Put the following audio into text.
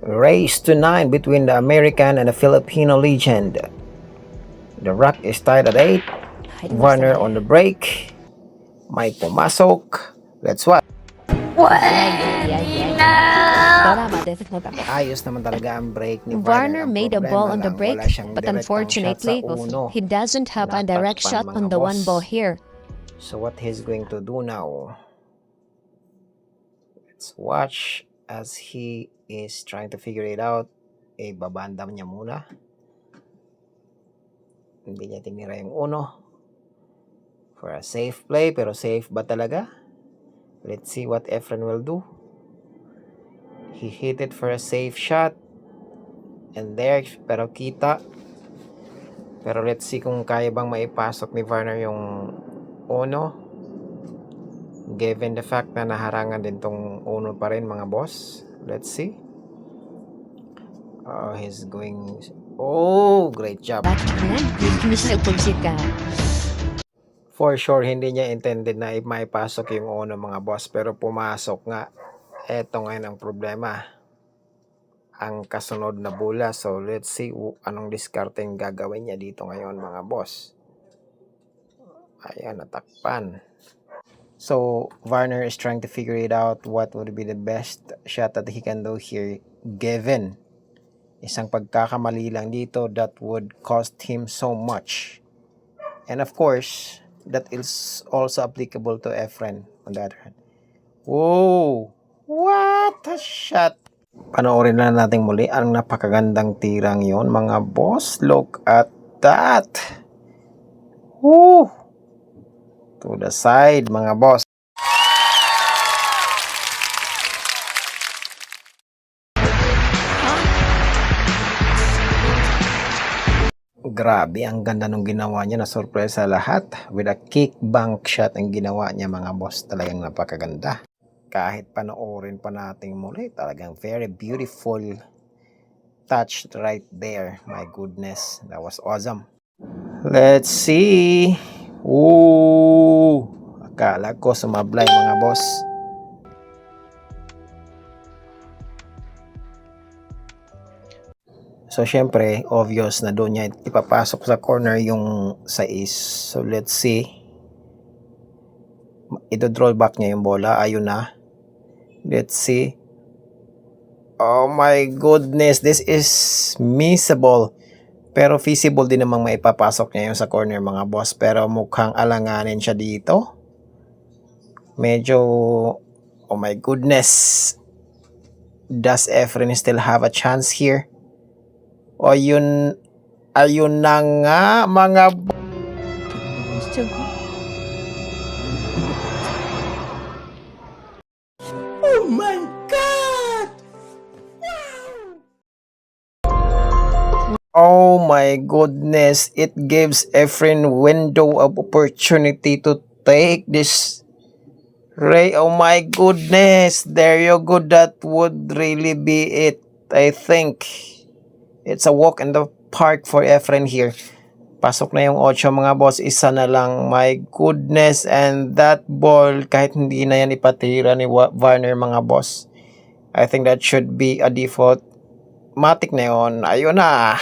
Race to 9 between the American and the Filipino legend. The Rock is tied at 8. Warner on the break. May pumasok. Let's watch. Ayos naman talaga ang break ni Warner made a ball on the break, but unfortunately, shot sa uno. he doesn't have a direct shot on the one ball here. So what he's going to do now? Let's watch as he is trying to figure it out. Eh, babandam niya muna. Hindi niya tinira yung uno. For a safe play, pero safe ba talaga? Let's see what Efren will do. He hit it for a safe shot. And there, pero kita. Pero let's see kung kaya bang maipasok ni Varner yung uno. Given the fact na naharangan din tong uno pa rin mga boss. Let's see. Oh, he's going... Oh, great job. For sure, hindi niya intended na maipasok yung uno mga boss. Pero pumasok nga. Eto ngayon ang problema. Ang kasunod na bola. So, let's see anong discarding gagawin niya dito ngayon mga boss. Ayan, natakpan. So, Varner is trying to figure it out what would be the best shot that he can do here given isang pagkakamali lang dito that would cost him so much. And of course, that is also applicable to Efren on the other hand. Whoa! What a shot! Panoorin na natin muli ang napakagandang tirang yon mga boss. Look at that! Woo! To the side mga boss. Grabe, ang ganda nung ginawa niya na sorpresa lahat. With a kick bank shot ang ginawa niya mga boss. Talagang napakaganda. Kahit panoorin pa natin muli, talagang very beautiful touch right there. My goodness, that was awesome. Let's see. Ooh! Akala ko sumablay mga boss. So, syempre, obvious na doon niya ipapasok sa corner yung is. So, let's see. Ito draw back niya yung bola. Ayun na. Let's see. Oh my goodness. This is missable. Pero feasible din namang maipapasok niya yung sa corner mga boss. Pero mukhang alanganin siya dito. Medyo... Oh my goodness. Does Efren still have a chance here? O yun, ayun na nga mga b- Still go. Oh my goodness, it gives Efren window of opportunity to take this Ray, oh my goodness, there you go, that would really be it. I think it's a walk in the park for Efren here. Pasok na yung 8 mga boss, isa na lang. My goodness, and that ball, kahit hindi na yan ipatira ni Warner mga boss. I think that should be a default. Matic na yun. Ayun na.